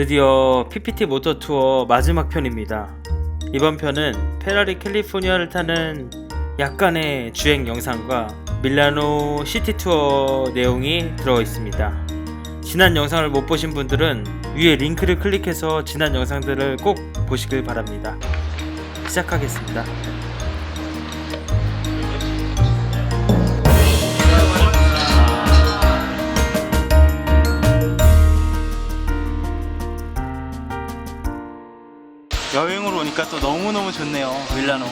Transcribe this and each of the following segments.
드디어 PPT 모터 투어 마지막 편입니다. 이번 편은 페라리 캘리포니아를 타는 약간의 주행 영상과 밀라노 시티 투어 내용이 들어 있습니다. 지난 영상을 못 보신 분들은 위에 링크를 클릭해서 지난 영상들을 꼭 보시길 바랍니다. 시작하겠습니다. 오니까 또 너무너무 좋네요 밀라노.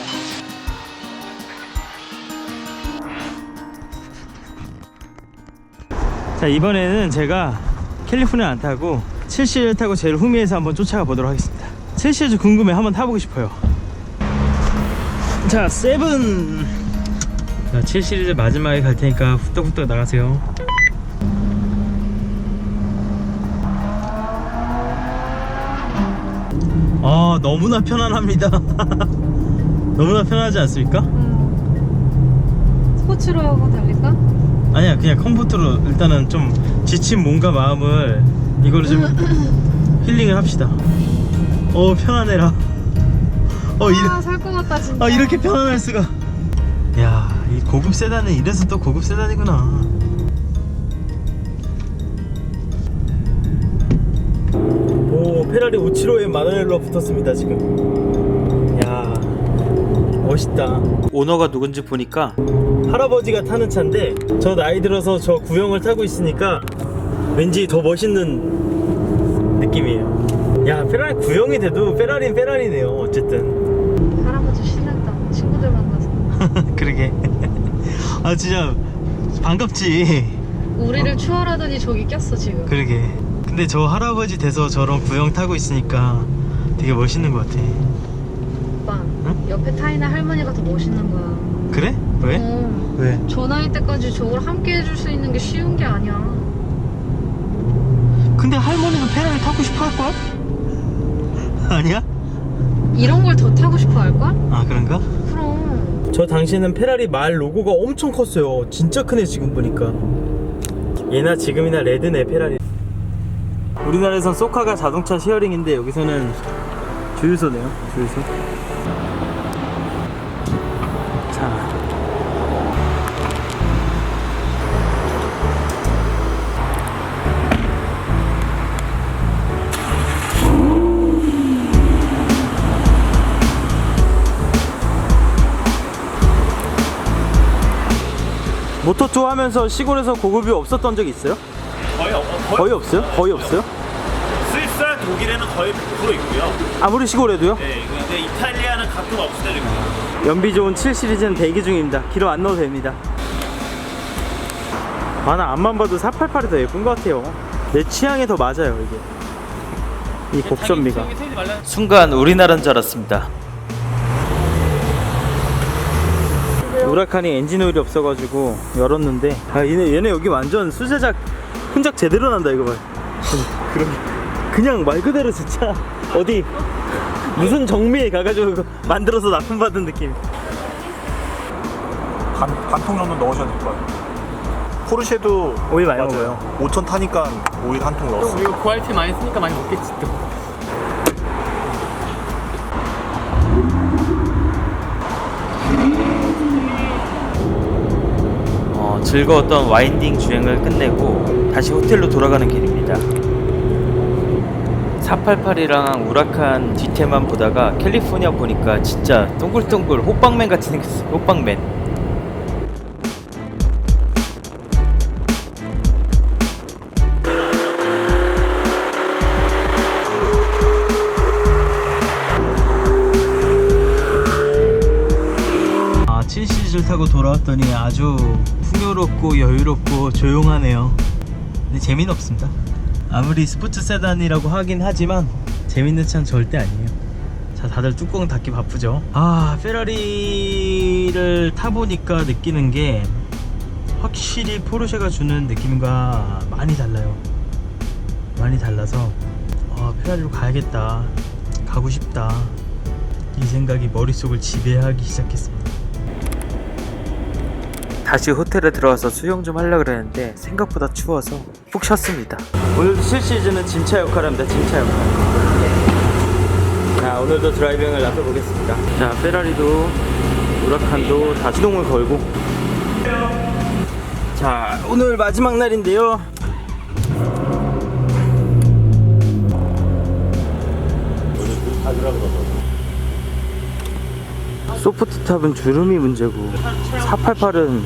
자 이번에는 제가 캘리포니아 안 타고 7시를 타고 제일 후미에서 한번 쫓아가 보도록 하겠습니다. 7시에 좀 궁금해 한번 타보고 싶어요. 자 세븐. 자 7 시리즈 마지막에 갈 테니까 후떡후떡 나가세요 아 너무나 편안합니다. 너무나 편하지 않습니까? 스포츠로 하고 달릴까? 아니야 그냥 컴포트로. 일단은 좀 지친 몸과 마음을 이걸로 좀 힐링을 합시다. 어 편안해라. 어, 이래, 아, 살것 같다, 진짜. 아 이렇게 편안할 수가. 야이 고급 세단은 이래서 또 고급 세단이구나 페라리 575에 마누엘로 붙었습니다 지금. 야 멋있다. 오너가 누군지 보니까 할아버지가 타는 차인데 저 나이 들어서 저 구형을 타고 있으니까 왠지 더 멋있는 느낌이에요. 야 페라리 구형이 돼도 페라리는 페라리네요 어쨌든. 할아버지 신난다. 친구들 만나서. 그러게. 아 진짜 반갑지. 우리를 추월하더니 저기 꼈어, 지금. 그러게 근데 저 할아버지 돼서 저런 구형 타고 있으니까 되게 멋있는 것 같아 오빠, 옆에 타이나 할머니가 더 멋있는 거야. 그래? 왜? 어, 왜? 저 나이 때까지 저걸 함께 해줄 수 있는 게 쉬운 게 아니야. 근데 할머니는 페라리 타고 싶어 할걸? 아니야? 이런 걸 더 타고 싶어 할걸? 아 그런가? 그럼. 저 당시에는 페라리 말 로고가 엄청 컸어요 진짜 크네 지금 보니까 얘나 지금이나 레드네 페라리 우리나라에선 소카가 자동차 시어링인데 여기서는 주유소네요 주유소 자 모터 투어 하면서 시골에서 고급이 없었던 적이 있어요? 거의 없, 거의, 거의 없어요? 거의 없어요? 독일에는 거의 100% 있고요. 아무리 시골에도요? 네, 근데 이탈리아는 가끔 없어지고. 연비 좋은 7 시리즈는 대기 중입니다. 기로 안 넣어도 됩니다. 아, 나 앞만 봐도 488이 더 예쁜 것 같아요. 내 취향에 더 맞아요, 이게. 이 곱선미가. 순간 우리나라인 줄 알았습니다. 우라칸이 엔진 오일이 없어가지고 열었는데 아 얘네 얘네 여기 완전 수제작 혼작 제대로 난다 이거 봐. 그럼 그냥 말 그대로 진짜 어디 무슨 정미에 가가지고 만들어서 납품받은 느낌. 반, 반통 정도 넣으셔야 될 거예요. 포르쉐도 오일 많이 맞아요. 5천 타니까 오일 한 통 넣었어요. 이거 구할티 많이 쓰니까 많이 먹겠지 또. 어, 즐거웠던 와인딩 주행을 끝내고 다시 호텔로 돌아가는 길입니다. 488이랑 우라칸 뒤태만 보다가 캘리포니아 보니까 진짜 동글동글 호빵맨 같이 생겼어. 호빵맨. 아, 7시리즈를 타고 돌아왔더니 아주 풍요롭고 여유롭고 조용하네요. 근데 재미는 없습니다. 아무리 스포츠 세단이라고 하긴 하지만 재밌는 차는 절대 아니에요. 자, 다들 뚜껑 닫기 바쁘죠. 아, 페라리를 타보니까 느끼는 게 확실히 포르쉐가 주는 느낌과 많이 달라요. 많이 달라서 아, 페라리로 가야겠다. 가고 싶다. 이 생각이 머릿속을 지배하기 시작했습니다. 다시 호텔에 들어와서 수영 좀 하려고 그랬는데 생각보다 추워서 푹 쉬었습니다. 오늘도 실시즌은 짐차 역할합니다. 짐차 역할. 자 오늘도 드라이빙을 나서 보겠습니다. 자 페라리도 우라칸도 다 시동을 걸고. 자 오늘 마지막 날인데요. 소프트탑은 주름이 문제고 488은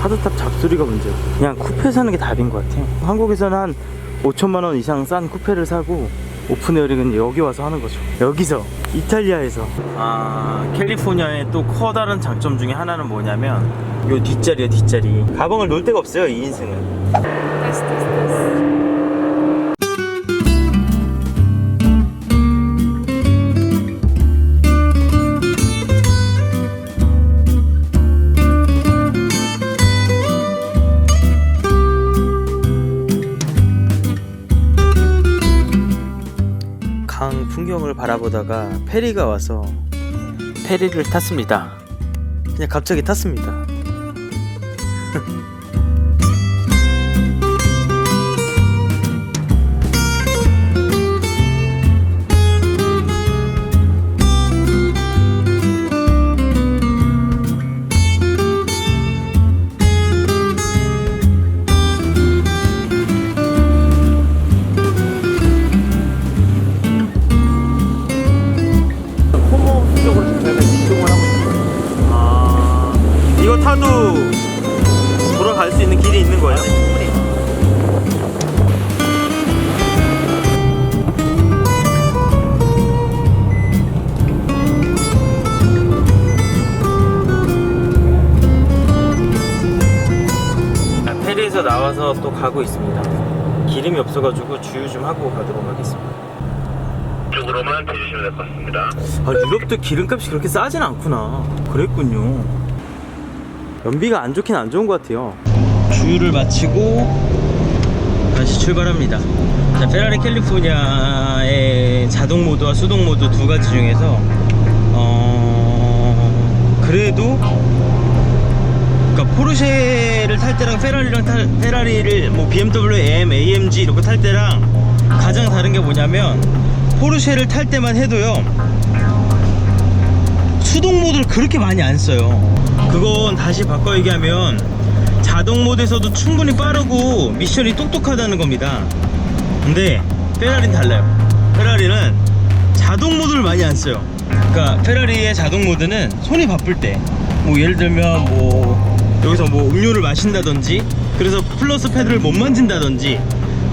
하드탑 잡소리가 문제고 그냥 쿠페 사는 게 답인 것 같아요. 한국에서는 한 5천만 원 이상 싼 쿠페를 사고 오픈 에어링은 여기 와서 하는 거죠. 여기서 이탈리아에서. 아 캘리포니아의 또 커다란 장점 중에 하나는 뭐냐면 요 뒷자리요 뒷자리. 가방을 놓을 데가 없어요 2인승은 바라보다가 페리가 와서 페리를 탔습니다. 그냥 갑자기 탔습니다. 나와서 또 가고 있습니다. 기름이 없어가지고 주유 좀 하고 가도록 하겠습니다. 쪽으로만 대주시면 될 것 같습니다. 아 유럽도 기름값이 그렇게 싸진 않구나 그랬군요 연비가 안 좋긴 안 좋은 것 같아요 주유를 마치고 다시 출발합니다 자, 페라리 캘리포니아의 자동 모드와 수동 모드 두 가지 중에서 어 그래도 그러니까 포르쉐를 탈 때랑 페라리랑 탈, 페라리를 뭐 BMW M, AMG 이렇게 탈 때랑 가장 다른 게 뭐냐면 포르쉐를 탈 때만 해도요. 수동 모드를 그렇게 많이 안 써요. 그건 다시 바꿔 얘기하면 자동 모드에서도 충분히 빠르고 미션이 똑똑하다는 겁니다. 근데 페라리는 달라요. 페라리는 자동 모드를 많이 안 써요. 그러니까 페라리의 자동 모드는 손이 바쁠 때. 뭐 예를 들면 뭐 여기서 뭐 음료를 마신다든지 그래서 플러스 패드를 못 만진다든지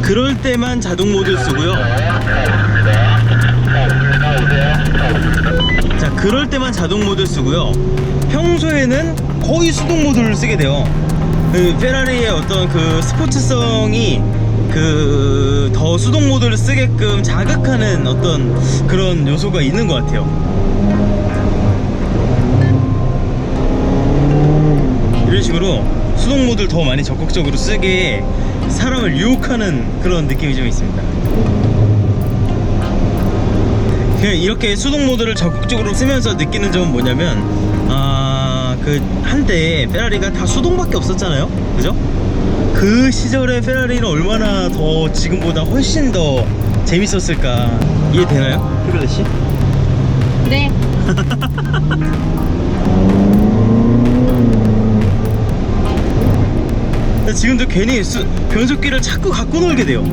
그럴 때만 자동 모드를 쓰고요. 자 그럴 때만 자동 모드를 쓰고요. 평소에는 거의 수동 모드를 쓰게 돼요. 그 페라리의 어떤 그 스포츠성이 그 더 수동 모드를 쓰게끔 자극하는 어떤 그런 요소가 있는 것 같아요 식으로 수동 모드를 더 많이 적극적으로 쓰게 사람을 유혹하는 그런 느낌이 좀 있습니다 이렇게 수동 모드를 적극적으로 쓰면서 느끼는 점은 뭐냐면 아, 그 한때 페라리가 다 수동밖에 없었잖아요. 그죠? 그 시절의 페라리는 얼마나 더 지금보다 훨씬 더 재밌었을까 이해되나요? 피글레 씨? 지금도 괜히 수, 변속기를 자꾸 갖고 놀게 돼요.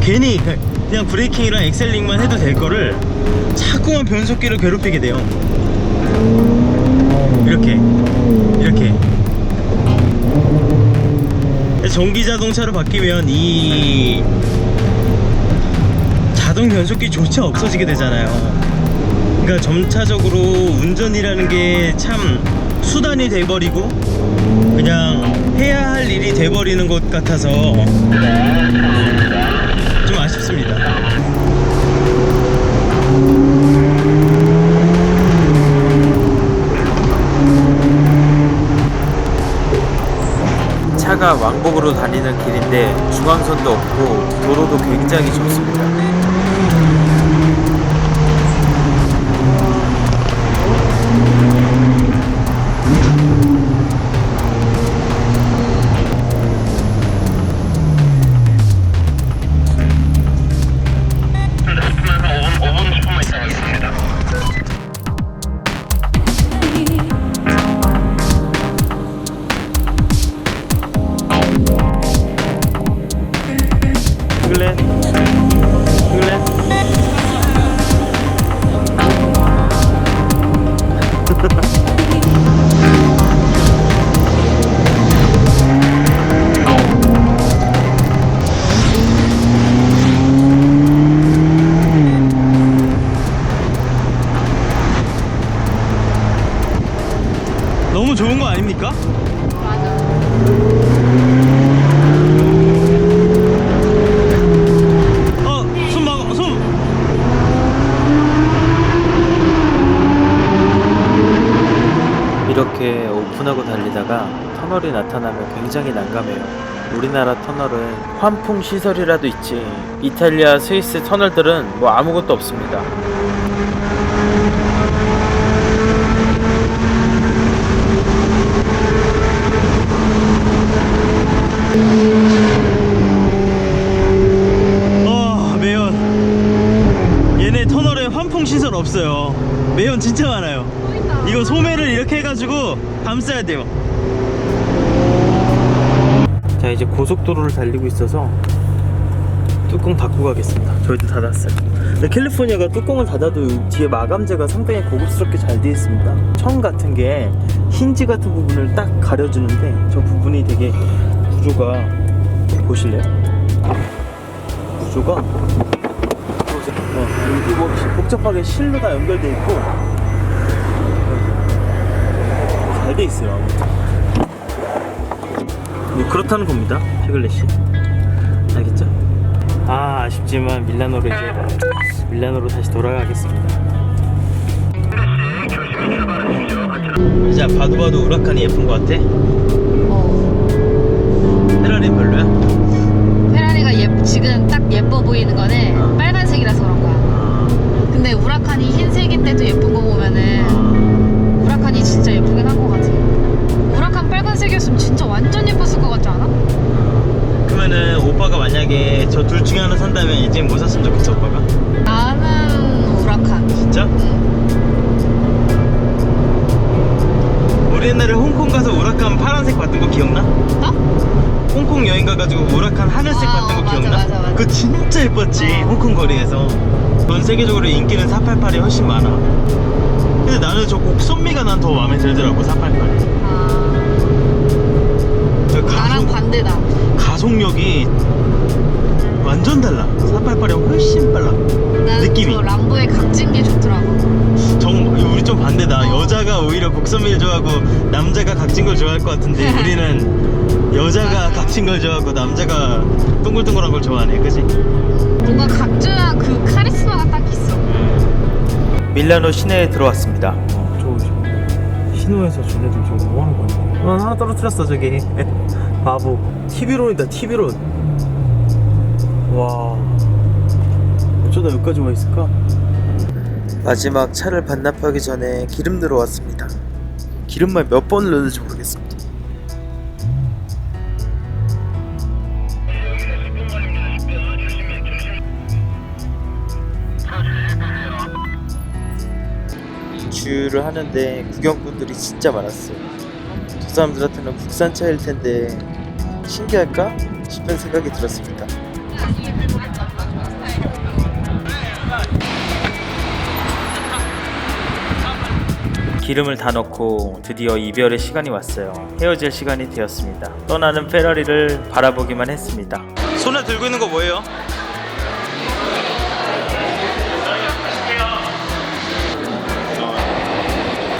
괜히 그- 그냥 브레이킹이랑 엑셀링만 해도 될 거를 자꾸만 변속기를 괴롭히게 돼요. 이렇게 이렇게 전기 자동차로 바뀌면 이 자동 변속기조차 없어지게 되잖아요. 그러니까 점차적으로 운전이라는 게 참 수단이 돼버리고 그냥 해야 할 일이 돼버리는 것 같아서 좀 아쉽습니다. 차가 왕복으로 다니는 길인데 중앙선도 없고 도로도 굉장히 좁습니다. 이렇게 오픈하고 달리다가 터널이 나타나면 굉장히 난감해요. 우리나라 터널은 환풍 시설이라도 있지. 이탈리아, 스위스 터널들은 뭐 아무것도 없습니다. 어, 매연. 얘네 터널에 환풍 시설 없어요. 매연 진짜 많아요. 이거 소매를 이렇게 해가지고 감싸야 돼요. 자, 이제 고속도로를 달리고 있어서 뚜껑 닫고 가겠습니다. 저희도 닫았어요. 근데 캘리포니아가 뚜껑을 닫아도 뒤에 마감재가 상당히 고급스럽게 잘 되어 있습니다. 청 같은 게 힌지 같은 부분을 딱 가려주는데 저 부분이 되게 구조가 보실래요? 구조가 어, 여기 뭐 복잡하게 실로 다 연결돼 있고 잘 돼 있어요. 아무튼. 뭐 그렇다는 겁니다. 피글렛이 알겠죠? 아 아쉽지만 밀라노로 이제 밀라노로 다시 돌아가겠습니다. 자 봐도 봐도 우라칸이 예쁜 것 같아. 어. 페라리 별로야? 페라리가 예, 지금 딱 예뻐 보이는 거는 어. 빨간색이라서 그런 거야. 아, 근데 우라칸이 흰색 둘 중에 하나 산다면 이제 뭐 샀으면 좋겠어 오빠가? 나는 우라칸. 진짜? 응. 우리 옛날에 홍콩 가서 우라칸 파란색 봤던 거 기억나? 나? 홍콩 여행 가가지고 우라칸 하늘색 아, 봤던 거 맞아, 기억나? 맞아, 맞아. 그거 진짜 예뻤지 홍콩 거리에서 전 세계적으로 인기는 488이 훨씬 많아 근데 나는 저 곡선미가 난 더 마음에 들더라고 488이 아, 저 나랑 가속, 반대다. 가속력이 완전 달라 488이 훨씬 빨라 난 느낌이. 저 람보의 각진 게 좋더라고. 정 우리 좀 반대다 여자가 오히려 곡선미를 좋아하고 남자가 각진 걸 좋아할 것 같은데 우리는 여자가 각진 걸 좋아하고 남자가 동글동글한 걸 좋아하네 그지? 뭔가 각주한 그 카리스마가 딱 있어. 밀라노 시내에 들어왔습니다. 어, 저 신호에서 쟤네들 저거 뭐 하는 거야? 어, 하나 떨어뜨렸어 저기. 바보. TV론이다 TV론. 와. 어쩌다 여기까지 와 있을까? 마지막 차를 반납하기 전에 기름 넣으러 왔습니다. 기름만 몇 번을 넣는지 모르겠습니다. 주유를 하는데 구경꾼들이 진짜 많았어요. 저 사람들한테는 국산차일 텐데 신기할까 싶은 생각이 들었습니다. 기름을 다 넣고 드디어 이별의 시간이 왔어요. 헤어질 시간이 되었습니다. 떠나는 페라리를 바라보기만 했습니다. 손에 들고 있는 거 뭐예요?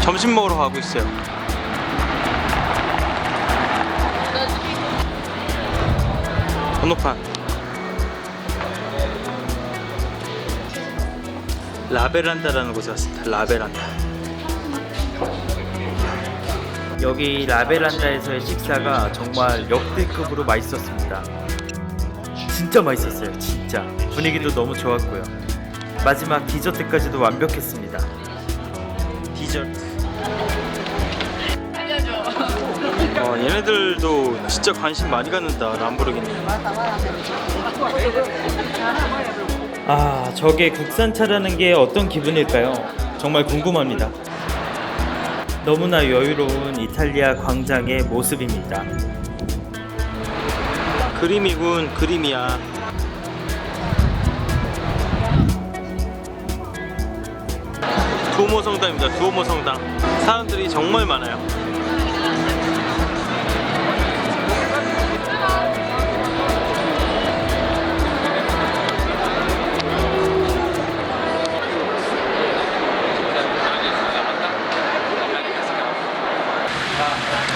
점심 먹으러 가고 있어요. 번호판. 라베란다라는 곳에 왔습니다. 라베란다. 여기 라베란다에서의 식사가 정말 역대급으로 맛있었습니다. 진짜 맛있었어요. 진짜. 분위기도 너무 좋았고요. 마지막 디저트까지도 완벽했습니다. 디저트. 어, 얘네들도 진짜 관심 많이 갖는다 람보르기니. 아 저게 국산차라는 게 어떤 기분일까요? 정말 궁금합니다. 너무나 여유로운 이탈리아 광장의 모습입니다. 그림이군 그림이야. 두오모 성당입니다. 두오모 성당. 사람들이 정말 많아요.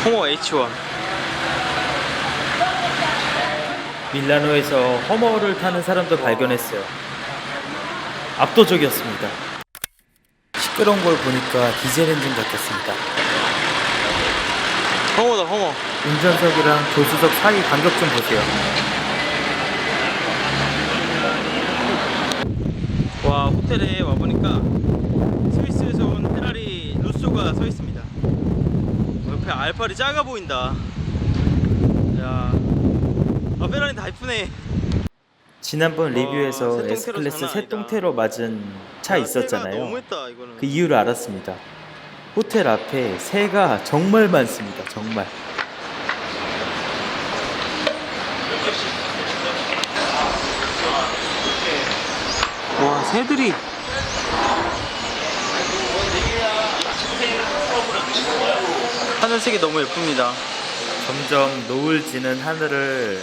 홍어 H1 밀라노에서 허머를 타는 사람도 발견했어요. 압도적이었습니다. 시끄러운 걸 보니까 디젤 엔진 같았습니다. 허머다 허머. 운전석이랑 조수석 사이 간격 좀 보세요. 와 호텔에 와 보니까 스위스에서 온 페라리 루소가 서 있습니다. 옆에 알파리 작아 보인다. 야, 아 페라리 다 이쁘네. 지난번 리뷰에서 새똥테로 S클래스. 새똥테로 맞은 차 있었잖아요. 너무했다 이거는. 그 이유를 알았습니다. 호텔 앞에 새가 정말 많습니다. 정말. 와 새들이 하늘색이 너무 예쁩니다. 점점 노을 지는 하늘을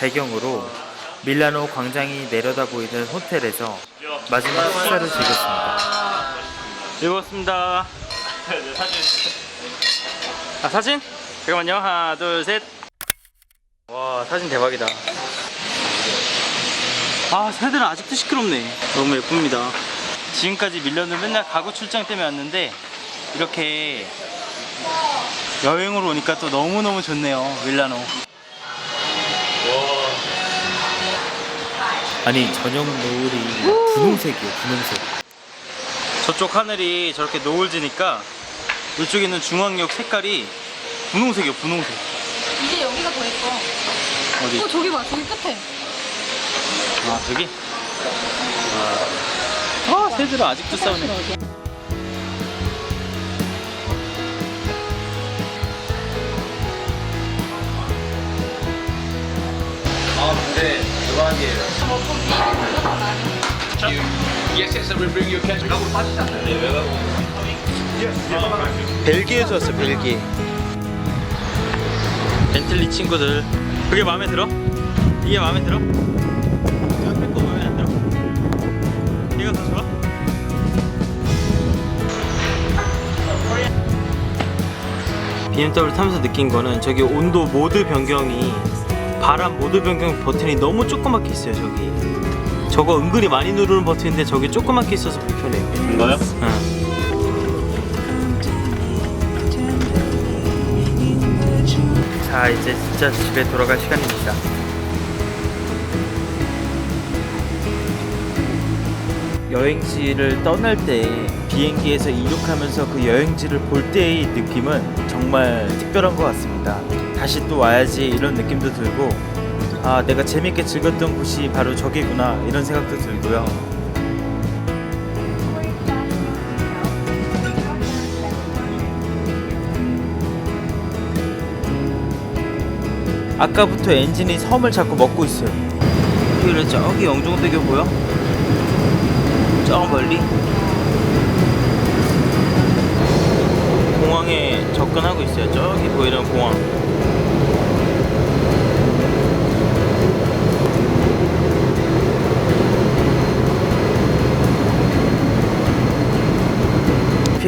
배경으로 밀라노 광장이 내려다 보이는 호텔에서 마지막 식사를 즐겼습니다. 즐거웠습니다. 아 사진? 잠깐만요. 하나, 둘, 셋. 와 사진 대박이다. 아 새들은 아직도 시끄럽네. 너무 예쁩니다. 지금까지 밀려는 맨날 가구 출장 때문에 왔는데 이렇게 여행으로 오니까 또 너무너무 좋네요. 밀라노. 아니 저녁 노을이 분홍색이에요 분홍색 저쪽 하늘이 저렇게 노을 지니까 이쪽에 있는 중앙역 색깔이 분홍색이에요 분홍색 이제 여기가 더 예뻐. 어디? 어 저기 봐 저기 끝에. 아 저기? 아 새들은 아직도 싸우네 벨기에에서 왔어 벨기에 벤틀리 친구들 그게 마음에 들어? 이게 마음에 들어? 옆에 거 마음에 안 들어? 얘가 더 좋아? BMW 타면서 느낀 거는 저기 온도 모드 변경이 바람 모드 변경 버튼이 너무 조그맣게 있어요 저기 저거 은근히 많이 누르는 버튼인데 저기 조그맣게 있어서 불편해요 이거요? 응. 자 이제 진짜 집에 돌아갈 시간입니다 여행지를 떠날 때 비행기에서 이륙하면서 그 여행지를 볼 때의 느낌은 정말 특별한 것 같습니다 다시 또 와야지 이런 느낌도 들고 아 내가 재밌게 즐겼던 곳이 바로 저기구나 이런 생각도 들고요 아까부터 엔진이 섬을 자꾸 먹고 있어요. 그래 저기 영종대교 보여? 저 멀리 공항에 접근하고 있어요. 저기 보이는 공항.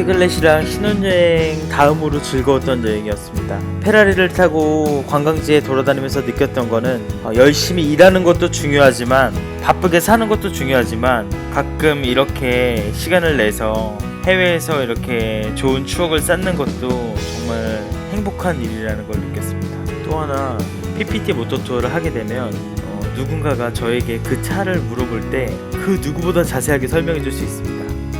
피글렛이랑 신혼여행 다음으로 즐거웠던 여행이었습니다. 페라리를 타고 관광지에 돌아다니면서 느꼈던 거는 어, 열심히 일하는 것도 중요하지만 바쁘게 사는 것도 중요하지만 가끔 이렇게 시간을 내서 해외에서 이렇게 좋은 추억을 쌓는 것도 정말 행복한 일이라는 걸 느꼈습니다. 또 하나 PPT 모터 투어를 하게 되면 어, 누군가가 저에게 그 차를 물어볼 때 그 누구보다 자세하게 설명해 줄 수 있습니다.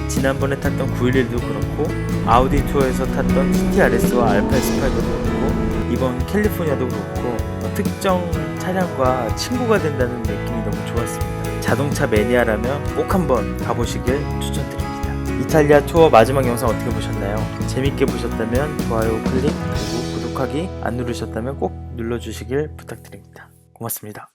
지난번에 탔던 911도 그렇고 아우디 투어에서 탔던 GTRS와 알파 S5도 그렇고 이번 캘리포니아도 그렇고 어, 특정 차량과 친구가 된다는 느낌이 너무 좋았습니다. 자동차 매니아라면 꼭 한번 가보시길 추천드립니다. 이탈리아 투어 마지막 영상 어떻게 보셨나요? 재밌게 보셨다면 좋아요 클릭 그리고 구독하기 안 누르셨다면 꼭 눌러주시길 부탁드립니다. 고맙습니다.